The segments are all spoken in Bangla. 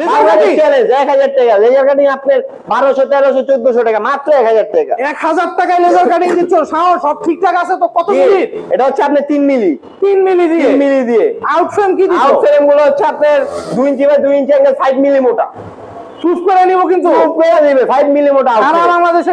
Laser cutting. আপনার বারোশো তেরোশো চোদ্দশো টাকা মাত্র এক হাজার টাকা। এক হাজার টাকায় লেজার কাটিং দিচ্ছ? সাহস সব ঠিকঠাক আছে তো? কত মিনিট? এটা হচ্ছে আপনার তিন মিলি। তিন মিলি দিয়ে? মিলি দিয়ে। আউট কি দিচ্ছ? গুলো হচ্ছে আপনার দুই ইঞ্চি বাই দুই ইঞ্চি অ্যাঙ্গেল ফাইভ মিলি মোটা। চুজ করে নিব কিন্তু। করে ফাইভ মিলি মোটা সারা বাংলাদেশে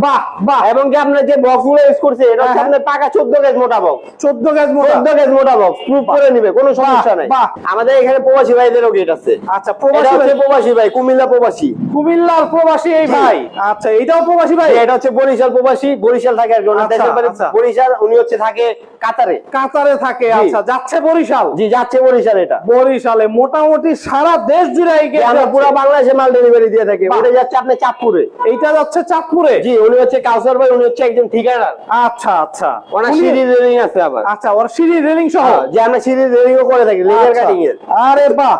বাংলাদেশে অর্ধেক। delivery charge 50% free। বাহ বাহ। এবং কি আপনার যে বক্স ইউজ করছে এটা হচ্ছে হ্যাঁ, আপনার পাকা চোদ্দ গেজ মোটা বক্স চোদ্দ গ্যাস মোটা। চোদ্দ গেজ মোটা বক্স প্রুফ করে নিবে কোনো সমস্যা নাই। আমাদের এখানে প্রবাসী ভাইদেরও গেট আছে। আচ্ছা প্রবাসী ভাই- প্রবাসী ভাই কুমিল্লা প্রবাসী। কুমিল্লার প্রবাসী এই ভাই। আচ্ছা এটাও প্রবাসী ভাই? এটা হচ্ছে বরিশাল প্রবাসী বরিশাল থাকে আর কি আচ্ছা, দেশের আচ্ছা। বরিশাল উনি হচ্ছে থাকে কাতারে। কাতারে থাকে আচ্ছা যাচ্ছে বরিশাল? জি যাচ্ছে বরিশাল এটা। বরিশালে মোটামুটি সারা দেশ জুড়ে আমরা পুরো বাংলাদেশে মাল ডেলিভারি দিয়ে থাকি। ওটা যাচ্ছে আপনার চাঁদপুরে। এইটা যাচ্ছে চাঁদপুরে? জি উনি হচ্ছে কাউসার ভাই উনি হচ্ছে একজন ঠিকাদার। আচ্ছা আচ্ছা। ওনার সিঁড়ি রেলিং আছে আবার। আচ্ছা ওর সিঁড়ি রেলিং সহ? হ্যাঁ, যে আমরা সিরিজ রেলিংও করে থাকি লেজার আচ্ছা। কাটিং এর। আরে বাহ!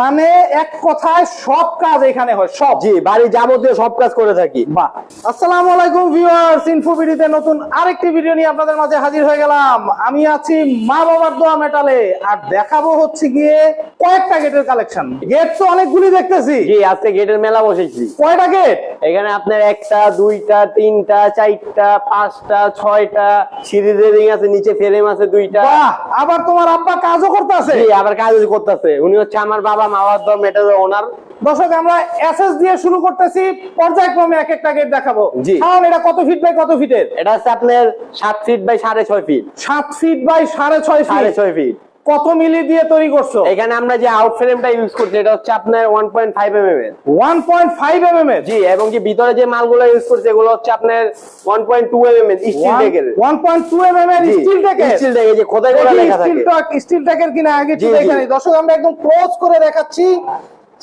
মানে এক কথায় সব কাজ এখানে হয় সব। জি বাড়ি যাবতীয় সব কাজ করে থাকি। বাহ। আসসালামু আলাইকুম ভিউয়ার্স ইনফো ভিডিওতে নতুন আরেকটি ভিডিও নিয়ে আপনাদের মাঝে হাজির হয়ে গেলাম। আমি আছি মা বাবার দোয়া মেটালে আর দেখাবো হচ্ছে গিয়ে কয়েকটা গেটের কালেকশন গেট তো অনেকগুলি দেখতেছি। জি আজকে গেটের মেলা বসেছি। কয়টা গেট এখানে আপনার একটা দুইটা তিনটা চারটা পাঁচটা ছয়টা সিরিজ রেলিং আছে নিচে ফ্রেম আছে দুইটা। আবার তোমার আব্বা কাজও করতেছে। জি আবার কাজও করতেছে। উনি হচ্ছে আমার বাবা দর মেটার ওনার দর্শক আমরা এসএস দিয়ে শুরু করতেছি পর্যায়ক্রমে এক একটা গেট দেখাবো। কারণ এটা কত ফিট বাই কত ফিটের এটা হচ্ছে আপনার সাত ফিট বাই সাড়ে ছয় ফিট সাত ফিট বাই সাড়ে ছয় সাড়ে ছয় ফিট কত মিলি দিয়ে তৈরি করছ? এখানে আমরা যে আউট ফ্রেমটা ইউজ করছি এটা হচ্ছে আপনার one point five M M এর। One point five M M এর? জি এবং কি ভিতরে যে মালগুলো ইউজ করছে এগুলো হচ্ছে আপনার one point two M M এর steel ডেকের one point two M M এর স্টিল টেকের স্টিল এই যে খোদাই করা লেখা থাকে। স্টিল টেকের কিনা আগে একটু। দেখে দর্শক আমরা একদম ক্লোজ করে দেখাচ্ছি।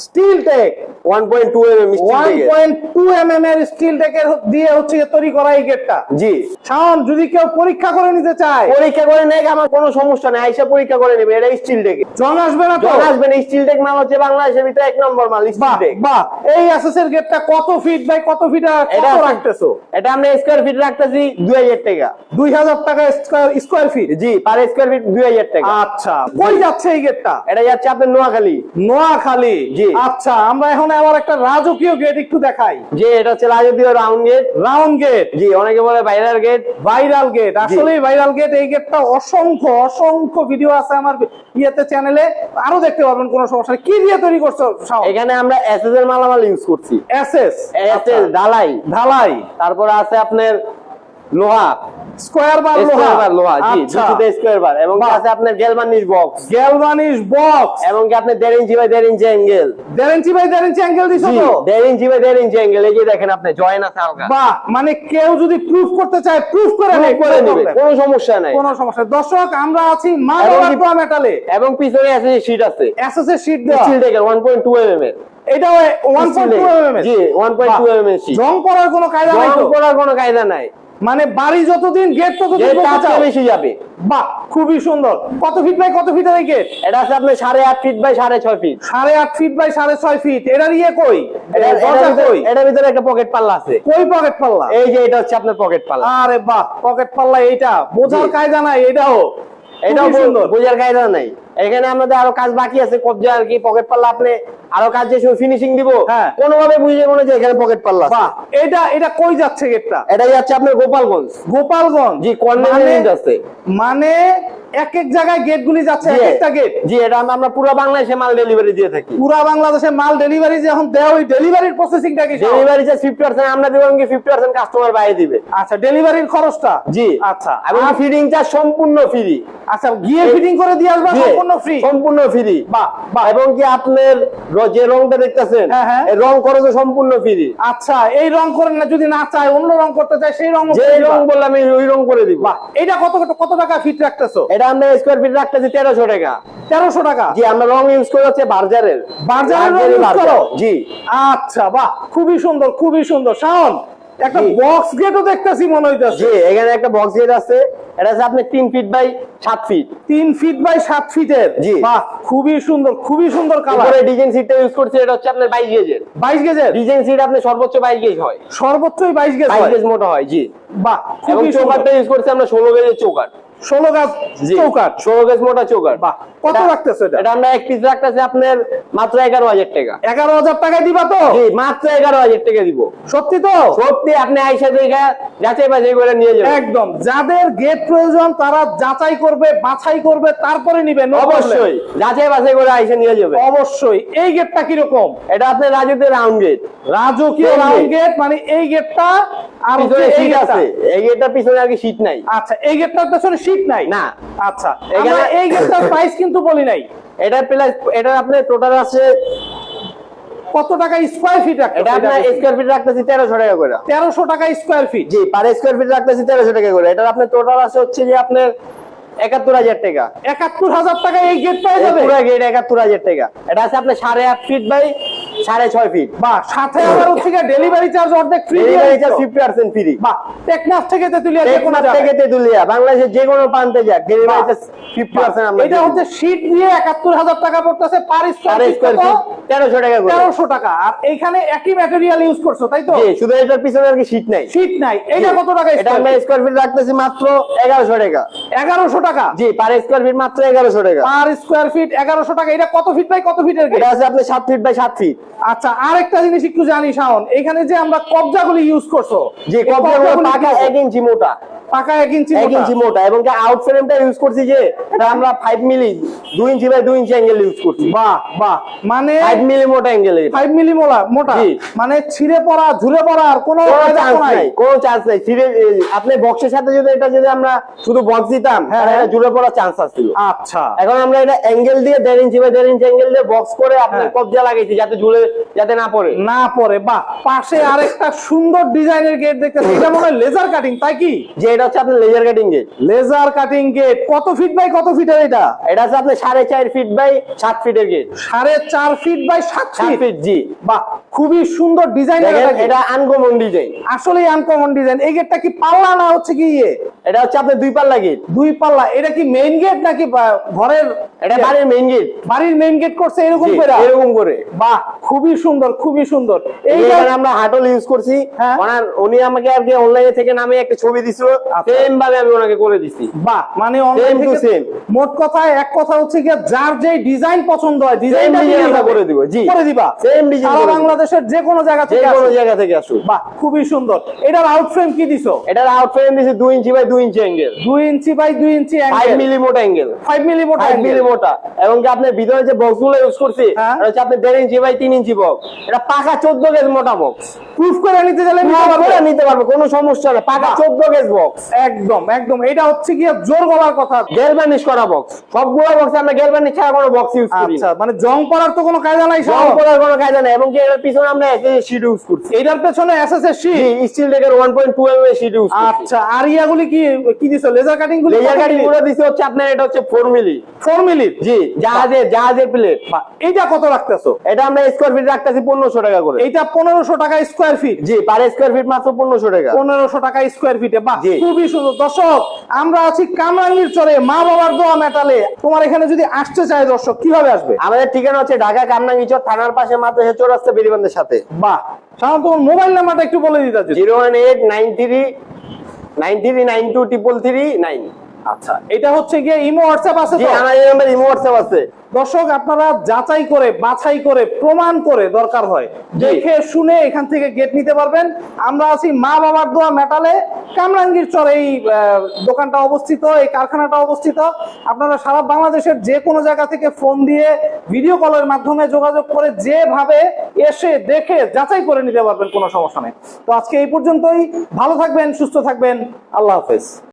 Steel deck one point two M M steel one ডেকের point two M M এর স্টিল টেকের দিয়ে হচ্ছে তৈরি করা এই গেটটা। জি। শাওন যদি কেউ পরীক্ষা করে নিতে চায়। পরীক্ষা করে আমার কোনো সমস্যা নেই আইসা পরীক্ষা করে নেবে এটা স্টিল ডেকে জং আসবে না তো? যখন আসবেন স্টিল ডেক মাল হচ্ছে বাংলাদেশের ভিতরে এক নম্বর মাল স্টিল ডেক বাহ এই এসএস এর গেটটা কত ফিট বাই কত ফিট এটা রাখতেছো? এটা আমরা স্কোয়ার ফিট রাখতেছি দুই হাজার টাকা। দুই হাজার টাকা স্কোয়ার ফিট জি পার স্কোয়ার ফিট দুই হাজার টাকা। আচ্ছা কই যাচ্ছে এই গেটটা এটা যাচ্ছে আপনার নোয়াখালী। নোয়াখালী। জি। আচ্ছা আমরা এখন আবার একটা রাজকীয় গেট একটু দেখাই। যে এটা হচ্ছে রাজকীয় রাউন্ড গেট রাউন্ড গেট জি অনেকে বলে ভাইরাল গেট ভাইরাল গেট আসলে ভাইরাল গেট এই গেটটা অসংখ্য অসংখ্য ভিডিও আছে আমার ইয়েতে চ্যানেলে আরও দেখতে পারবেন কোনো সমস্যা কি দিয়ে তৈরি করছ এখানে আমরা এসএস এর মালামাল ইউজ করছি। এসএস এসএস ঢালাই। ঢালাই। তারপর আছে আপনার লোহা। স্কোয়ার বার স্কোয়ার বার লোহা জি আচ্ছা। দুটিতে বার এবং আছে আপনার গ্যালভানিশ বক্স গ্যালভানিশ বক্স এবং কি আপনি দেড় ইঞ্চি বাই দেড় ইঞ্চি অ্যাঙ্গেল দেড় ইঞ্চি বাই দেড় ইঞ্চি অ্যাঙ্গেল দিছো তো? দেড় ইঞ্চি বাই দেড় ইঞ্চি অ্যাঙ্গেল এই যে দেখেন আপনি জয়েন আছে হালকা বাহ মানে কেউ যদি প্রুফ করতে চায় প্রুফ করে Proof করে নেবে কোনো সমস্যা নাই। কোনো সমস্যা দর্শক আমরা আছি এবং মেটালে পিছনে আছে শীট আছে। এসএস এর শীট দেওয়া। স্টিল ডেকের 1.2 এর। এটা 1.2 mm জি 1.2 mm শীট জং করার কোনো কায়দা নাই রং করার কোনো কায়দা নাই। মানে বাড়ি যতদিন গেট ততদিন চেয়ে বেশি যাবে। বাহ খুবই সুন্দর। কত ফিট বাই কত ফিটের এই গেট এটা আছে আপনার সাড়ে আট ফিট বাই সাড়ে ছয় ফিট সাড়ে আট ফিট বাই সাড়ে ছয় ফিট এটার ইয়ে কই? এটা এটার দরজা কই? এটার ভিতরে একটা পকেট পাল্লা আছে। কই পকেট পাল্লা? এই যে এটা হচ্ছে আপনার পকেট পাল্লা। আরে বাহ পকেট পাল্লা এইটা। বোঝার। কায়দা নাই এটাও এটাও বোঝার কায়দা নাই। এখানে আমাদের আরও কাজ বাকি আছে কবজা আর কি পকেট পাল্লা আপনি আরও কাজ যে ফিনিশিং দিব হ্যাঁ। কোনোভাবে বুঝে মনে যে এখানে পকেট পাল্লা এটা এটা কই যাচ্ছে গেটটা এটা যাচ্ছে আপনার গোপালগঞ্জ। গোপালগঞ্জ। জি কর্নার মানে- আছে। মানে এক এক জায়গায় গেট গুলি যাচ্ছে এক একটা গেট। জি এটা আমরা- পুরো বাংলাদেশে মাল ডেলিভারি দিয়ে থাকি। পুরা বাংলাদেশে মাল ডেলিভারি যখন দেওয়া ওই ডেলিভারির প্রসেসিংটা কি ডেলিভারি ফিফটি পার্সেন্ট আমরা দেবো কি ফিফটি পার্সেন্ট কাস্টমার বাইরে দিবে। আচ্ছা ডেলিভারির খরচটা? জি। আচ্ছা। এবং ফিডিং চার্জ সম্পূর্ণ ফ্রি আচ্ছা গিয়ে ফিটিং করে দিয়ে আসবা সম্পূর্ণ ফ্রি সম্পূর্ণ ফ্রি বাহ, বাহ। এবং কি আপনার যে রংটা দেখতেছেন হ্যাঁ, হ্যাঁ। এই রং খরচ সম্পূর্ণ ফ্রি আচ্ছা এই রং করেন না যদি না চায় অন্য রং করতে চায় সেই রং যে রং বললাম আমি ওই রং করে দিব। বাহ এটা কত কত কত টাকা ফিট রাখতেছো? এটা আমরা স্কোয়ার ফিট রাখতেছি তেরোশো টাকা। তেরোশো টাকা? জি আমরা রং ইউজ করে হচ্ছে বার্জারের। বার্জারের? জি। আচ্ছা বাহ খুবই সুন্দর খুবই সুন্দর। শাওন একটা বক্স গেটও দেখতেছি মনে হইতেছে। জি এখানে একটা বক্স গেট আছে। এটা হচ্ছে আপনি তিন ফিট বাই ফিট ফিট ফিটের জি। বাহ খুবই সুন্দর খুবই সুন্দর কালার তারপরে ডিজাইন সিটটা ইউজ করছে এটা হচ্ছে আপনার বাইশ গেজের বাইশ গেজের ডিজাইন সিট সর্বোচ্চ বাইশ গেজ হয়। সর্বোচ্চই গেজ মোটা হয় জি। বাহ খুবই চৌকাটটা ইউজ করছে আমরা গেজের চৌকাট ষোলো গাছ চৌকাট ষোলো গাছ মোটা চৌকাট বাহ। কত রাখতেছো এটা? এটা আমরা এক পিস রাখতেছি আপনার মাত্র এগারো হাজার টাকা। এগারো হাজার টাকায় দিবা তো? জি মাত্র এগারো হাজার টাকা দিব। সত্যি তো? সত্যি আপনি আইসা দেখা যাচাই বাছাই করে নিয়ে যাবেন। একদম। যাদের গেট প্রয়োজন তারা যাচাই করবে বাছাই করবে তারপরে নিবে no problem। অবশ্যই যাচাই বাছাই করে আইসা নিয়ে যাবে অবশ্যই। এই গেটটা কীরকম? এটা আপনার রাজুতে রাউন্ড গেট রাজকীয় রাউন্ড গেট মানে এই গেটটা আর এই গেটটা আছে। এই গেটটার পিছনে আর কি সিট নাই। আচ্ছা এই গেটটার পেছনে শীট নাই? না। আচ্ছা এই গেটটার প্রাইস কিন্তু বলি নাই। এটা প্লাস এটা আপনার টোটাল আছে কত টাকা স্কোয়ার ফিট এটা আপনার স্কোয়ার ফিট রাখতেছি তেরোশো টাকা করে। তেরোশো টাকা স্কোয়ার ফিট জি পার স্কোয়ার ফিট রাখতেছি তেরোশো টাকা করে। এটা আপনার টোটাল আছে হচ্ছে যে আপনার একাত্তর হাজার টাকা। একাত্তর হাজার টাকা এই গেট পাওয়া যাবে? পুরো গেট একাত্তর হাজার টাকা। এটা আছে আপনার সাড়ে আট ফিট বাই সাড়ে ছয় ফিট বা সাথে আবার হচ্ছে ডেলিভারি চার্জ অর্ধেক free delivery charge fifty percent free বাহ। টেকনাফ থেকে তেতুলিয়া টেকনাফ থেকে তেতুলিয়া। বাংলাদেশের যে কোনো প্রান্তে যাক। ডেলিভারি চার্জ ফিফটি পার্সেন্ট আমরা এটা হচ্ছে শীট দিয়ে একাত্তর হাজার টাকা পড়তেছে পার স্কোয়ার সাড়ে স্কোয়ার ফিট তেরোশো টাকা তেরোশো টাকা। আর এইখানে একই ম্যাটেরিয়াল ইউজ করছ তাই তো? শুধু এটার পিছনে আর কি শীট নাই। শীট নাই। এটা কত টাকা এটা আমরা স্কোয়ার ফিট রাখতেছি মাত্র এগারোশো টাকা। এগারোশো টাকা? জি পার স্কোয়ার ফিট মাত্র এগারোশো টাকা। পার স্কোয়ার ফিট এগারোশো টাকা। এটা কত ফিট বাই কত ফিটের এটা আছে আপনার সাত ফিট বাই সাত ফিট আচ্ছা আর একটা জিনিস একটু জানি শাওন এখানে যে আমরা কবজাগুলি ইউজ করছ যে কবজাগুলো পাকা কি? এক ইঞ্চি মোটা পাকা ইঞ্চি। ইঞ্চি মোটা এবং আউট ফ্রেমটা ইউজ করছি যে এটা আমরা মিলি inch by inch angle use করছি। বাহ বাহ। মানে মিলি মোটা অ্যাঙ্গেল মিলি মোলা মোটা। মানে ছিঁড়ে পড়া কোনো চান্স নাই। নাই কোনো চান্স নাই। সিরিয়াস আপনি বক্সের সাথে যদি এটা যদি আমরা শুধু বক্স দিতাম হ্যাঁ, তাহলে। এটা পড়ার চান্স আসছিল। আচ্ছা। এখন আমরা এটা অ্যাঙ্গেল দিয়ে দেড় ইঞ্চি বাই দেড় ইঞ্চি অ্যাঙ্গেল দিয়ে বক্স করে আপনার হ্যাঁ। কবজা লাগাইছি যাতে ঝুলে যাতে না পড়ে। না পরে বাহ পাশে আরেকটা সুন্দর ডিজাইনের গেট দেখতে এটা মনে হয় লেজার কাটিং তাই কি? যে এটা হচ্ছে আপনার laser cutting gate laser cutting gate কত ফিট বাই কত ফিটের এটা? এটা হচ্ছে আপনার সাড়ে চার ফিট বাই সাত ফিটের গেট সাড়ে চার ফিট বাই সাত ফিট জি। বাহ খুবই সুন্দর ডিজাইন এটা। আনকমন ডিজাইন আসলেই আনকমন ডিজাইন এই গেটটা কি পাল্লা না হচ্ছে কি ইয়ে? এটা হচ্ছে আপনার দুই পাল্লা গেট দুই পাল্লা এটা কি মেইন গেট নাকি ঘরের এটা বাড়ির মেইন গেট বাড়ির মেইন গেট করছে এরকম করে? এরকম করে। বাহ খুবই সুন্দর খুবই সুন্দর। এইখানে এইটা আমরা হাটল ইউজ করছি। হ্যাঁ। ওনার উনি আমাকে আর কি অনলাইনে থেকে নামে একটা ছবি দিছিল। আচ্ছা। সেম ভাবে আমি ওনাকে করে দিছি। বাহ মানে অনলাইন থেকে same. মোট কথায় এক কথা হচ্ছে কি যার যে ডিজাইন পছন্দ হয় ডিজাইনটা design আমরা করে দিব, জি। করে দিবা। Same design সারা বাংলাদেশের যে কোনো জায়গা থেকে যে কোনো জায়গা থেকে আসুক। বাহ খুবই সুন্দর। এটার আউট ফ্রেম কি দিছো? এটার আউট ফ্রেম দিছি দুই ইঞ্চি বাই দুই ইঞ্চি অ্যাঙ্গেল দুই ইঞ্চি বাই দুই ইঞ্চি ফাইভ মিলি মোটা অ্যাঙ্গেল ফাইভ মিলি মোটা ফাইভ মিলি মোটা এবং যে আপনার ভিতরে যে বক্স ইউজ করছি হ্যাঁ। এটা হচ্ছে আপনার দেড় ইঞ্চি বাই তিন ইঞ্চি বক্স এটা পাকা চোদ্দ গেজ মোটা বক্স প্রুফ করে নিতে গেলে নিতে পারবে। নিতে পারবে কোনো সমস্যা নেই। পাকা বাহ। চোদ্দ গেজ বক্স একদম একদম। এটা হচ্ছে কি জোর গলার কথা। গেলবানিশ করা বক্স সবগুলো বক্সে আমরা গেলবানিশ ছাড়া কোনো বক্স ইউজ করি আচ্ছা মানে জং পড়ার তো কোনো কায়দা নাই জং। করার কোনো কায়দা নেই। এবং কি এর পিছনে আমরা শীট ইউজ করছি। এটার পেছনে শীট স্টিল ডেকের শীট ইউজ আচ্ছা আর ইয়াগুলি কি? কি দিছো? লেজার কাটিং গুলি লেজার কাটিং করে দিছি হচ্ছে আপনার এটা হচ্ছে ফোর মিলি 4 মিলি জি জাহাজের জাহাজের প্লেট এইটা কত রাখতেছো? এটা আমরা স্কোয়ার ফিট রাখতেছি পনেরোশো টাকা করে। এইটা পনেরোশো টাকা স্কোয়ার ফিট জি পার স্কোয়ার ফিট মাত্র পনেরোশো টাকা। পনেরোশো টাকা স্কোয়ার ফিটে বাহ খুবই সুন্দর। দর্শক আমরা আছি কামরাঙ্গীর চরে মা বাবার দোয়া মেটালে। তোমার এখানে যদি আসতে চায় দর্শক কীভাবে আসবে? আমাদের ঠিকানা হচ্ছে ঢাকা কামরাঙ্গিচর থানার পাশে মাদ্রাসা চৌরাস্তা বেরিবন্ধের সাথে। বাহ সাধারণত মোবাইল নাম্বারটা একটু বলে দিতে zero one eight nine three nine three nine two triple three nine. আচ্ছা এটা হচ্ছে গিয়ে ইমো হোয়াটসঅ্যাপ আছে আমার নাম্বার ইমো হোয়াটসঅ্যাপ আছে। দর্শক আপনারা যাচাই করে বাছাই করে প্রমাণ করে দরকার হয়। দেখে শুনে এখান থেকে গেট নিতে পারবেন। আমরা আছি মা বাবার দোয়া মেটালে। কামরাঙ্গীর চর এই দোকানটা অবস্থিত এই কারখানাটা অবস্থিত। আপনারা সারা বাংলাদেশের যে কোনো জায়গা থেকে ফোন দিয়ে ভিডিও কলের মাধ্যমে যোগাযোগ করে যেভাবে এসে দেখে যাচাই করে নিতে পারবেন কোনো সমস্যা নেই। তো আজকে এই পর্যন্তই। ভালো থাকবেন সুস্থ থাকবেন। আল্লাহ হাফেজ।